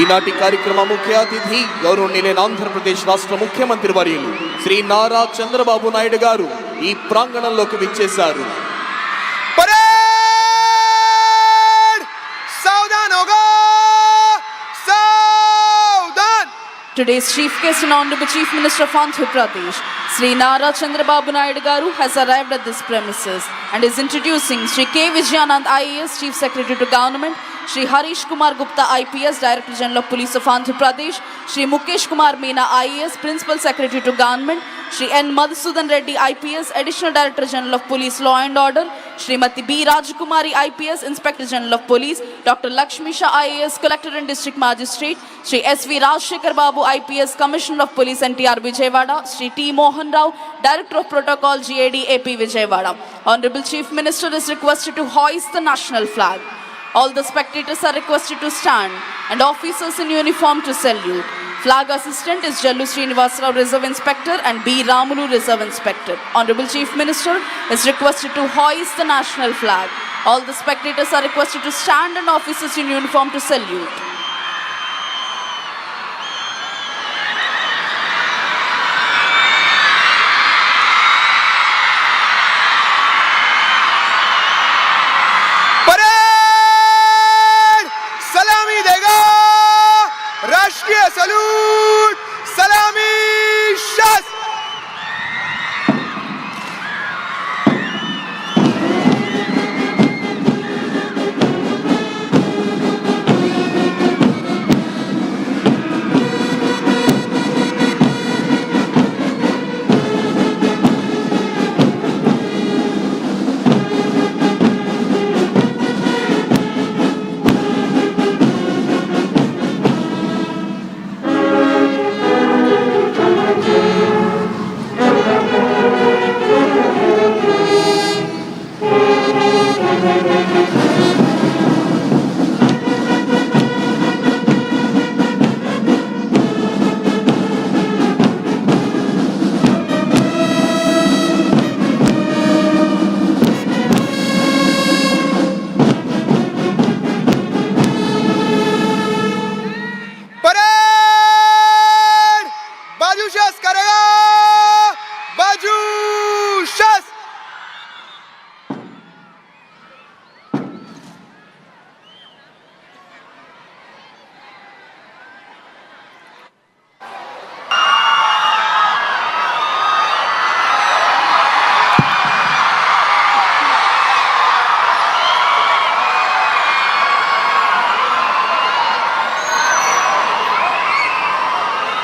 ఈనాటి కార్యక్రమ ముఖ్య అతిథి గౌరవనీయులైన ఆంధ్రప్రదేశ్ రాష్ట్ర ముఖ్యమంత్రి వర్యులు శ్రీ నారా చంద్రబాబు నాయుడు గారు ఈ ప్రాంగణంలోకి విచ్చేశారు Today's chief guest and Honorable Chief Minister of Andhra Pradesh, Sri Nara Chandrababu Naidu Garu, has arrived at this premises and is introducing Sri K. Vijayanand IAS, Chief Secretary to Government, Shri Harish Kumar Gupta, IPS Director General of Police of Andhra Pradesh, Shri Mukesh Kumar Meena, IAS Principal Secretary to Government, Shri N. Madhusudan Reddy, IPS Additional Director General of Police Law and Order, Srimati B. Rajkumari, IAS, Inspector General of Police, Dr. Lakshmi Lakshmisha, IAS Collector and District Magistrate, Shri S. V. Rajshikar Babu, IPS Commissioner of Police NTR Vijayawada, Shri T. Mohan Rao, Director of Protocol GAD AP Vijayawada. Honorable Chief Minister is requested to hoist the national flag. All the spectators are requested to stand and officers in uniform to salute. Flag assistant is Jallu Srinivasrao Reserve Inspector and B. Ramulu Reserve Inspector. Honorable Chief Minister is requested to hoist the national flag. All the spectators are requested to stand and officers in uniform to salute.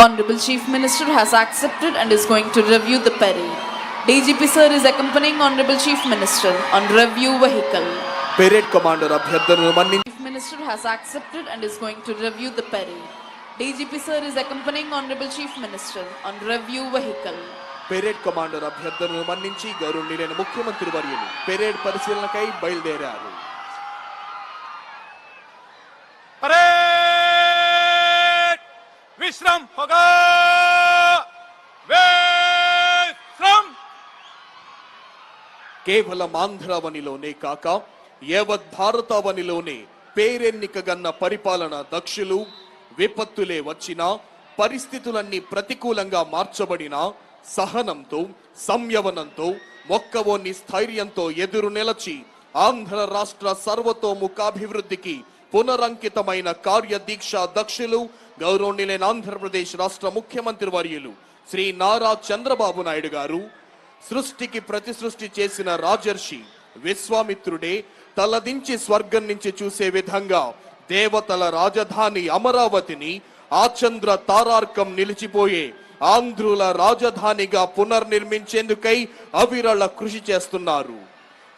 Honorable Chief Minister has accepted and is going to review the parade. DGP sir is accompanying Honorable Chief Minister on review vehicle. Parade commander అభ్యర్థనను మన్నించి Chief Minister has accepted and is going to review the parade. DGP sir is accompanying Honorable Chief Minister on review vehicle. Parade commander అభ్యర్థనను మన్నించి గౌరవనీయులైన ముఖ్యమంత్రి వర్యులు parade పరిశీలనకై బయలుదేరారు Vestram Hoga! Vestram! కేవలం ఆంధ్రావనిలోనే కాక యవత్ భారతావనిలోనే పేరెన్నిక గన్న పరిపాలన దక్షులు విపత్తులే వచ్చినా పరిస్థితులన్నీ ప్రతికూలంగా మార్చబడిన సహనంతో సంయవనంతో మొక్కవోని స్థైర్యంతో ఎదురు నిలచి ఆంధ్ర రాష్ట్ర సర్వతోముఖాభివృద్ధికి పునరంకితమైన కార్యదీక్ష దక్షులు గౌరవనీయులైన ఆంధ్రప్రదేశ్ రాష్ట్ర ముఖ్యమంత్రి వర్యులు శ్రీ నారా చంద్రబాబు నాయుడు గారు సృష్టికి ప్రతి సృష్టి చేసిన రాజర్షి విశ్వామిత్రుడే తలదించి స్వర్గం నుంచి చూసే విధంగా దేవతల రాజధాని అమరావతిని ఆచంద్ర తారార్కం నిలిచిపోయే ఆంధ్రుల రాజధానిగా పునర్నిర్మించేందుకై అవిరళ కృషి చేస్తున్నారు.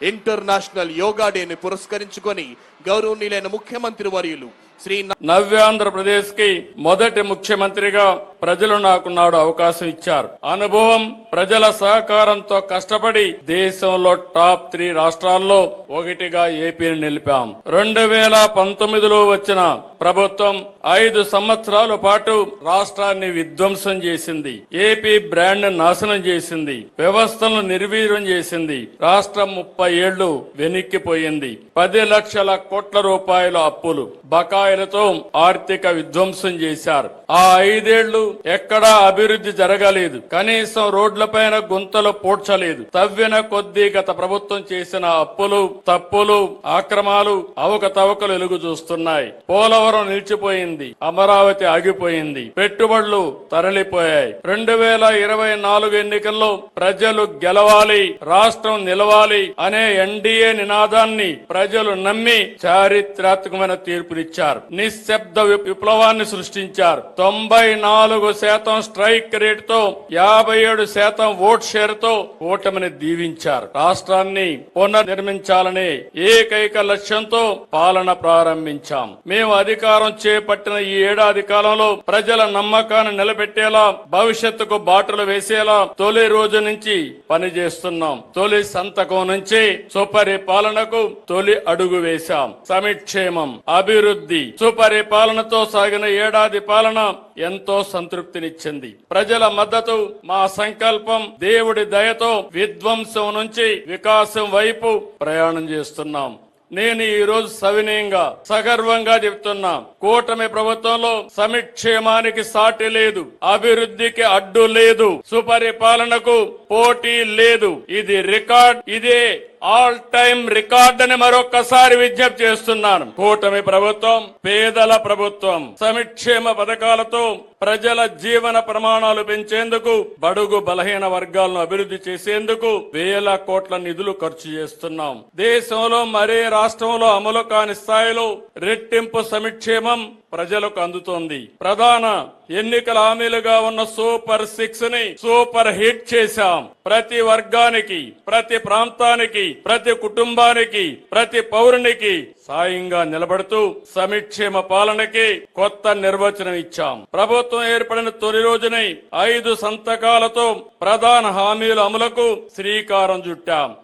ఇంటర్నేషనల్ యోగా డేని పురస్కరించుకొని గౌరవనీయులైన ముఖ్యమంత్రి వర్యులు. శ్రీ నవ్యాంధ్రప్రదేశ్కి మొదటి ముఖ్యమంత్రిగా ప్రజలు నాకు నాడు అవకాశం ఇచ్చారు. అనుభవం ప్రజల సహకారంతో కష్టపడి దేశంలో టాప్ త్రీ రాష్ట్రాల్లో ఒకటిగా ఏపీని నిలిపాం. రెండు వేల పంతొమ్మిదిలో వచ్చిన ప్రభుత్వం ఐదు సంవత్సరాల పాటు రాష్ట్రాన్ని విధ్వంసం చేసింది. ఏపీ బ్రాండ్ నాశనం చేసింది. వ్యవస్థలను నిర్వీర్యం చేసింది. రాష్ట్రం ముప్పై ఏళ్ళు వెనక్కిపోయింది. పది లక్షల కోట్ల రూపాయల అప్పులు బకాయిలతో ఆర్థిక విధ్వంసం చేశారు. ఆ ఐదేళ్ళు ఎక్కడా అభివృద్ధి జరగలేదు. కనీసం రోడ్లపైన గుంతలు పూడ్చలేదు. తవ్విన కొద్దీ గత ప్రభుత్వం చేసిన అప్పులు తప్పులు ఆక్రమాలు అవకతవకలు వెలుగు చూస్తున్నాయి. పోలవరం నిలిచిపోయింది. అమరావతి ఆగిపోయింది. పెట్టుబడులు తరలిపోయాయి. రెండు వేల ఇరవై నాలుగు ఎన్నికల్లో ప్రజలు గెలవాలి రాష్ట్రం నిలవాలి అనే ఎన్డీఏ నినాదాన్ని ప్రజలు నమ్మి చారిత్రాత్మకమైన తీర్పునిచ్చారు. నిశ్శబ్ద వి- విప్లవాన్ని సృష్టించారు. తొంభై నాలుగు శాతం స్ట్రైక్ రేట్తో యాభై ఏడు శాతం ఓట్ షేర్తో ఓటమిని దీవించారు. రాష్ట్రాన్ని పునర్నిర్మించాలనే ఏకైక లక్ష్యంతో పాలన ప్రారంభించాం. మేము అధికారం చేపట్టిన ఈ ఏడాది కాలంలో ప్రజల నమ్మకాన్ని నిలబెట్టేలా భవిష్యత్తుకు బాటలు వేసేలా తొలి రోజు నుంచి పనిచేస్తున్నాం. తొలి సంతకం నుంచి సుపరిపాలనకు తొలి అడుగు వేశాం. సమిక్షేమం అభివృద్ధి సుపరిపాలనతో సాగిన ఏడాది పాలన ఎంతో సంతృప్తినిచ్చింది. ప్రజల మద్దతు మా సంకల్పం దేవుడి దయతో విధ్వంసం నుంచి వికాసం వైపు ప్రయాణం చేస్తున్నాం. నేను ఈ రోజు సవినయంగా సగర్వంగా చెప్తున్నా కూటమి ప్రభుత్వంలో సమిక్షేమానికి సాటి లేదు అభివృద్ధికి అడ్డు లేదు సుపరిపాలనకు పోటీ లేదు. ఇది రికార్డ్ ఇదే ఆల్ టైమ్ రికార్డ్ అని మరొక్కసారి విజ్ఞప్తి చేస్తున్నాను. కూటమి ప్రభుత్వం పేదల ప్రభుత్వం సమిక్షేమ పథకాలతో ప్రజల జీవన ప్రమాణాలు పెంచేందుకు బడుగు బలహీన వర్గాలను అభివృద్ధి చేసేందుకు వేల కోట్ల నిధులు ఖర్చు చేస్తున్నాం. దేశంలో మరే రాష్ట్రంలో అమలు కాని స్థాయిలో రెట్టింపు సమిక్షేమం ప్రజలకు అందుతోంది. ప్రధాన ఎన్నికల హామీలుగా ఉన్న సూపర్ సిక్స్ని సూపర్ హిట్ చేశాం. ప్రతి వర్గానికి ప్రతి ప్రాంతానికి ప్రతి కుటుంబానికి ప్రతి పౌరునికి సాయంగా నిలబడుతూ సమిక్షేమ పాలనకి కొత్త నిర్వచనం ఇచ్చాం. ప్రభుత్వం ఏర్పడిన తొలి రోజునే ఐదు సంతకాలతో ప్రధాన హామీల అమలుకు శ్రీకారం చుట్టాం.